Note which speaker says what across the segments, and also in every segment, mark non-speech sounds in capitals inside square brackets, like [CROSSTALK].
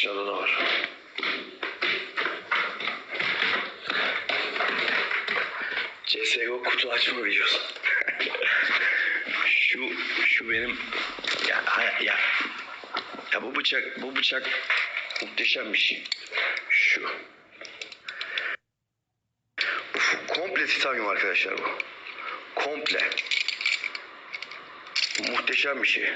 Speaker 1: Aşağıda da var. CSGO kutu açma videosu. [LAUGHS] şu şu benim ya ya ya bu bıçak bu bıçak muhteşemmiş. Şu. Uf, komple titanyum arkadaşlar bu. Komple. Muhteşem bir şey.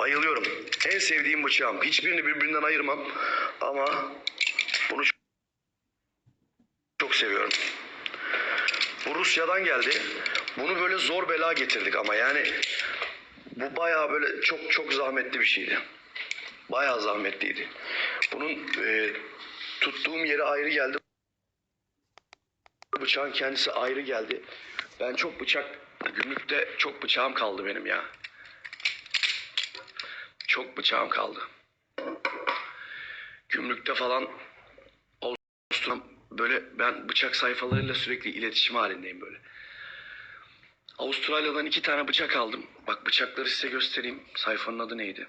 Speaker 1: Bayılıyorum. En sevdiğim bıçağım. Hiçbirini birbirinden ayırmam. Ama bunu çok, seviyorum. Bu Rusya'dan geldi. Bunu böyle zor bela getirdik ama yani bu bayağı böyle çok çok zahmetli bir şeydi. Bayağı zahmetliydi. Bunun e, tuttuğum yeri ayrı geldi. Bıçağın kendisi ayrı geldi. Ben çok bıçak, gümrükte çok bıçağım kaldı benim ya. Çok bıçağım kaldı. Gümrükte falan Avusturya böyle ben bıçak sayfalarıyla sürekli iletişim halindeyim böyle. Avustralya'dan iki tane bıçak aldım. Bak bıçakları size göstereyim. Sayfanın adı neydi?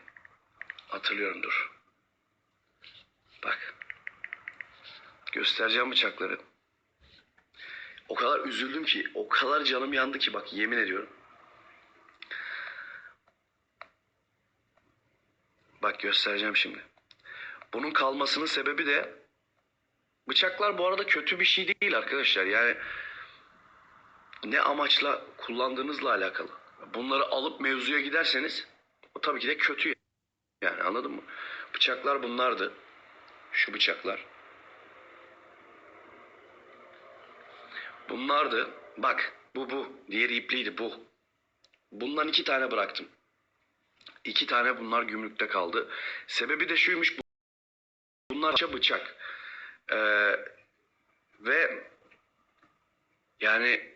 Speaker 1: Hatırlıyorum dur. Bak. Göstereceğim bıçakları. O kadar üzüldüm ki, o kadar canım yandı ki bak yemin ediyorum. Bak göstereceğim şimdi. Bunun kalmasının sebebi de bıçaklar bu arada kötü bir şey değil arkadaşlar. Yani ne amaçla kullandığınızla alakalı. Bunları alıp mevzuya giderseniz o tabii ki de kötü yani anladın mı? Bıçaklar bunlardı. Şu bıçaklar. Bunlardı. Bak bu bu. Diğeri ipliydi bu. Bundan iki tane bıraktım. İki tane bunlar gümrükte kaldı. Sebebi de şuymuş. Bunlar bıçak bıçak. Ee, ve yani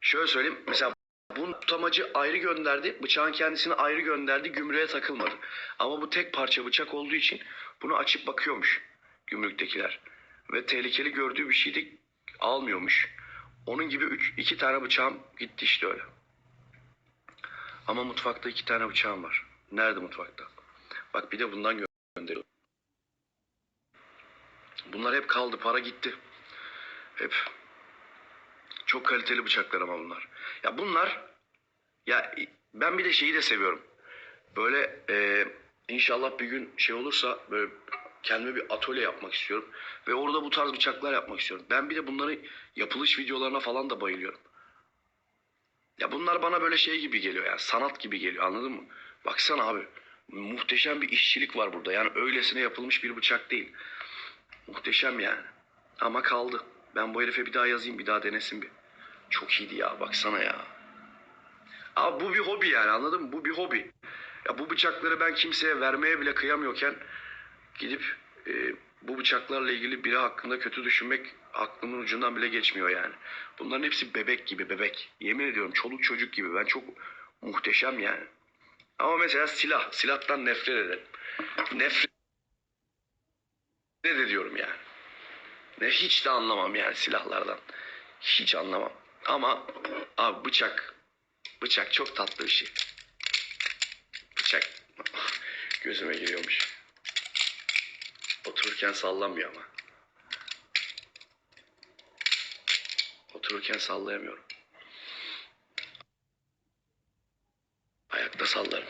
Speaker 1: şöyle söyleyeyim. Mesela bunun tutamacı ayrı gönderdi. Bıçağın kendisini ayrı gönderdi. Gümrüğe takılmadı. Ama bu tek parça bıçak olduğu için bunu açıp bakıyormuş gümrüktekiler. Ve tehlikeli gördüğü bir şeydi almıyormuş. Onun gibi üç, iki tane bıçağım gitti işte öyle. Ama mutfakta iki tane bıçağım var. Nerede mutfakta? Bak bir de bundan gö- gönderiyorum. Bunlar hep kaldı. Para gitti. Hep. Çok kaliteli bıçaklar ama bunlar. Ya bunlar ya ben bir de şeyi de seviyorum. Böyle e, inşallah bir gün şey olursa böyle kendime bir atölye yapmak istiyorum. Ve orada bu tarz bıçaklar yapmak istiyorum. Ben bir de bunların yapılış videolarına falan da bayılıyorum. Ya bunlar bana böyle şey gibi geliyor yani sanat gibi geliyor anladın mı? Baksana abi muhteşem bir işçilik var burada. Yani öylesine yapılmış bir bıçak değil. Muhteşem yani. Ama kaldı. Ben bu herife bir daha yazayım bir daha denesin bir. Çok iyiydi ya baksana ya. Abi bu bir hobi yani anladın mı? Bu bir hobi. Ya bu bıçakları ben kimseye vermeye bile kıyamıyorken gidip e, bu bıçaklarla ilgili biri hakkında kötü düşünmek aklımın ucundan bile geçmiyor yani. Bunların hepsi bebek gibi bebek. Yemin ediyorum çoluk çocuk gibi. Ben çok muhteşem yani. Ama mesela silah. Silahtan nefret ederim. Nefret ediyorum yani. Ne hiç de anlamam yani silahlardan. Hiç anlamam. Ama abi bıçak bıçak çok tatlı bir şey. Bıçak [LAUGHS] gözüme giriyormuş. Otururken sallamıyor ama. Otururken sallayamıyorum. Ayakta sallarım.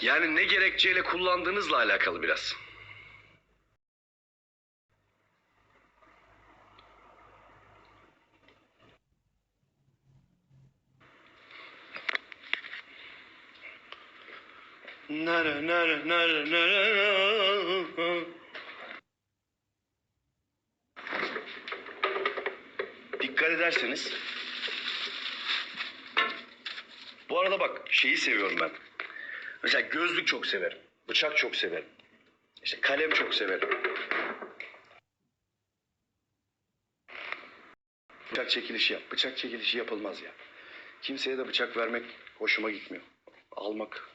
Speaker 1: Yani ne gerekçeyle kullandığınızla alakalı biraz. Nara nara nara nara. Dikkat ederseniz bu arada bak şeyi seviyorum ben. Mesela gözlük çok severim. Bıçak çok severim. İşte kalem çok severim. Bıçak çekilişi yap. Bıçak çekilişi yapılmaz ya. Kimseye de bıçak vermek hoşuma gitmiyor. Almak